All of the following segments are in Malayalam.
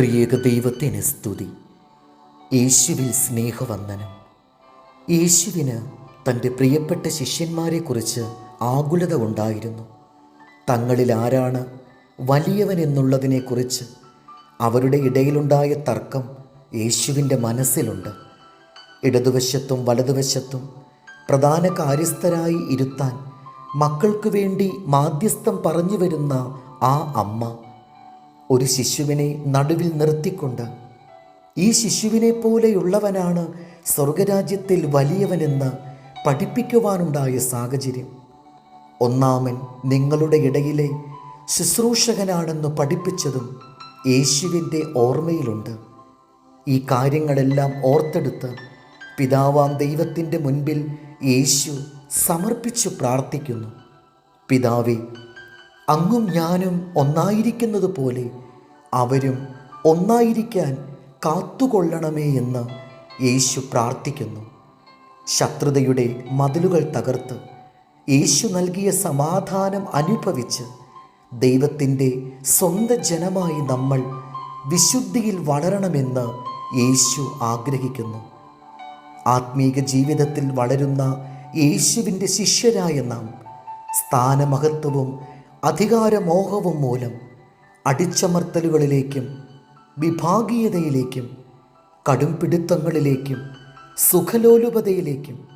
ത്രിയേക ദൈവത്തിന് സ്തുതി. യേശുവിൽ സ്നേഹവന്ദനം. യേശുവിന് തന്റെ പ്രിയപ്പെട്ട ശിഷ്യന്മാരെക്കുറിച്ച് ആകുലത ഉണ്ടായിരുന്നു. തങ്ങളിൽ ആരാണ് വലിയവൻ എന്നുള്ളതിനെക്കുറിച്ച് അവരുടെ ഇടയിലുണ്ടായ തർക്കം യേശുവിന്റെ മനസ്സിലുണ്ട്. ഇടതുവശത്തും വലതുവശത്തും പ്രധാന കാര്യസ്ഥരായി ഇരുത്താൻ മക്കൾക്ക് വേണ്ടി മാധ്യസ്ഥം പറഞ്ഞു വരുന്ന ആ അമ്മ ഒരു ശിശുവിനെ നടുവിൽ നിർത്തിക്കൊണ്ട് ഈ ശിശുവിനെ പോലെയുള്ളവനാണ് സ്വർഗരാജ്യത്തിൽ വലിയവനെന്ന് പഠിപ്പിക്കുവാനുണ്ടായ സാഹചര്യം. ഒന്നാമൻ നിങ്ങളുടെ ഇടയിലെ ശുശ്രൂഷകനാണെന്ന് പഠിപ്പിച്ചതും യേശുവിന്റെ ഓർമ്മയിലുണ്ട്. ഈ കാര്യങ്ങളെല്ലാം ഓർത്തെടുത്ത് പിതാവാം ദൈവത്തിന്റെ മുൻപിൽ യേശു സമർപ്പിച്ചു പ്രാർത്ഥിക്കുന്നു. പിതാവേ അങ്ങും ഞാനും ഒന്നായിരിക്കുന്നത് പോലെ അവരും ഒന്നായിരിക്കാൻ കാത്തുകൊള്ളണമേ എന്ന് യേശു പ്രാർത്ഥിക്കുന്നു. ശത്രുതയുടെ മതിലുകൾ തകർത്ത് യേശു നൽകിയ സമാധാനം അനുഭവിച്ച് ദൈവത്തിന്റെ സ്വന്തം ജനമായി നമ്മൾ വിശുദ്ധിയിൽ വളരണമെന്ന് യേശു ആഗ്രഹിക്കുന്നു. ആത്മീക ജീവിതത്തിൽ വളരുന്ന യേശുവിന്റെ ശിഷ്യരായ നാം സ്ഥാനമഹത്വവും അധികാരമോഹവും മൂലം അടിച്ചമർത്തലുകളിലേക്കും വിഭാഗീയതയിലേക്കും കടും പിടുത്തങ്ങളിലേക്കും സുഖലോലുപതയിലേക്കും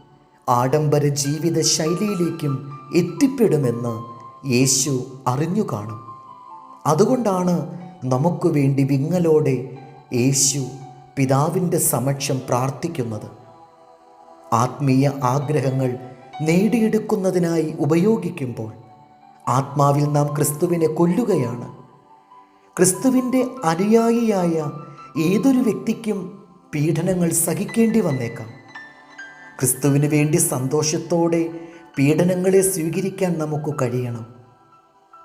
ആഡംബര ജീവിത ശൈലിയിലേക്കും എത്തിപ്പെടുമെന്ന് യേശു അറിഞ്ഞു കാണും. അതുകൊണ്ടാണ് നമുക്ക് വേണ്ടി വിങ്ങലോടെ യേശു പിതാവിന്റെ സമക്ഷം പ്രാർത്ഥിക്കുന്നത്. ആത്മീയ ആഗ്രഹങ്ങൾ നേടിയെടുക്കുന്നതിനായി ഉപയോഗിക്കുമ്പോൾ ആത്മാവിൽ നാം ക്രിസ്തുവിനെ കൊല്ലുകയാണ്. ക്രിസ്തുവിന്റെ അനുയായിയായ ഏതൊരു വ്യക്തിക്കും പീഡനങ്ങൾ സഹിക്കേണ്ടി വന്നേക്കാം. ക്രിസ്തുവിന് വേണ്ടി സന്തോഷത്തോടെ പീഡനങ്ങളെ സ്വീകരിക്കാൻ നമുക്ക് കഴിയണം.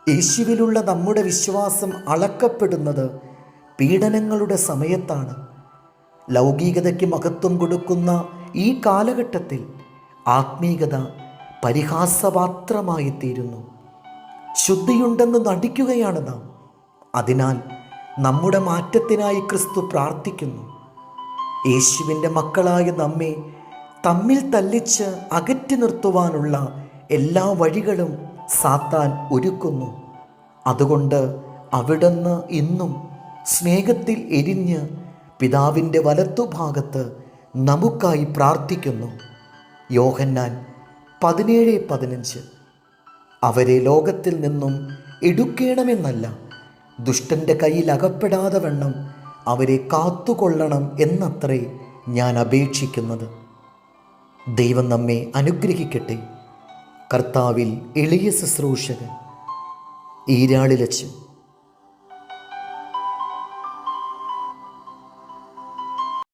യേശുവിലുള്ള നമ്മുടെ വിശ്വാസം അളക്കപ്പെടുന്നത് പീഡനങ്ങളുടെ സമയത്താണ്. ലൗകികതയ്ക്ക് മഹത്വം കൊടുക്കുന്ന ഈ കാലഘട്ടത്തിൽ ആത്മീകത പരിഹാസപാത്രമായി തീരുന്നു ശുദ്ധിയുണ്ടെന്ന് നടിക്കുകയാണ് നാം. അതിനാൽ നമ്മുടെ മാറ്റത്തിനായി ക്രിസ്തു പ്രാർത്ഥിക്കുന്നു. യേശുവിന്റെ മക്കളായ നമ്മെ തമ്മിൽ തല്ലിച്ച് അകറ്റി നിർത്തുവാനുള്ള എല്ലാ വഴികളും സാത്താൻ ഒരുക്കുന്നു. അതുകൊണ്ട് അവിടുന്ന് ഇന്നും സ്നേഹത്തിൽ എരിഞ്ഞ് പിതാവിന്റെ വലത്തുഭാഗത്ത് നമുക്കായി പ്രാർത്ഥിക്കുന്നു. യോഹന്നാൻ പതിനേഴ് പതിനഞ്ച്. അവരെ ലോകത്തിൽ നിന്നും എടുക്കണമെന്നല്ല. ദുഷ്ടന്റെ കയ്യിൽ അകപ്പെടാതെ വണ്ണം അവരെ കാത്തുകൊള്ളണം എന്നത്രേ ഞാൻ അപേക്ഷിക്കുന്നത്. ദൈവം നമ്മെ അനുഗ്രഹിക്കട്ടെ. കർത്താവിൽ എളിയ ശുശ്രൂഷകൻ. ഈരാളിലച്ചു